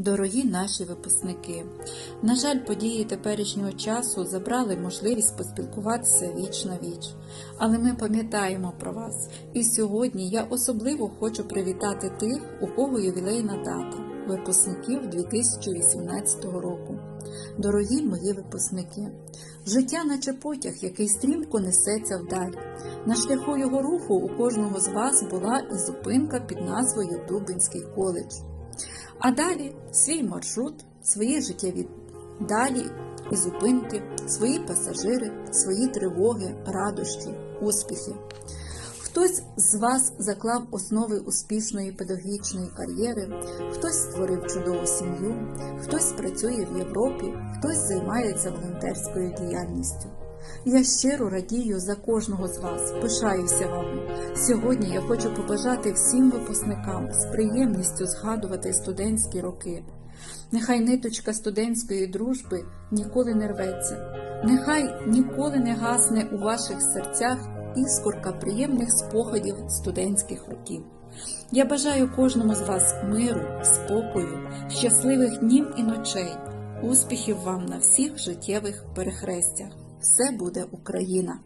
Дорогі наші випускники, на жаль, події теперішнього часу забрали можливість поспілкуватися віч на віч. Але ми пам'ятаємо про вас. І сьогодні я особливо хочу привітати тих, у кого ювілейна дата випускників 2018 року. Дорогі мої випускники, життя наче потяг, який стрімко несеться вдаль. На шляху його руху у кожного з вас була і зупинка під назвою Дубинський коледж. А далі свій маршрут, свої життєві далі і зупинки, свої пасажири, свої тривоги, радощі, успіхи. Хтось з вас заклав основи успішної педагогічної кар'єри, хтось створив чудову сім'ю, хтось працює в Європі, хтось займається волонтерською діяльністю. Я щиро радію за кожного з вас, пишаюся вами. Сьогодні я хочу побажати всім випускникам з приємністю згадувати студентські роки. Нехай ниточка студентської дружби ніколи не рветься, нехай ніколи не гасне у ваших серцях іскорка приємних спогадів студентських років. Я бажаю кожному з вас миру, спокою, щасливих днів і ночей, успіхів вам на всіх життєвих перехрестях. Все буде Україна!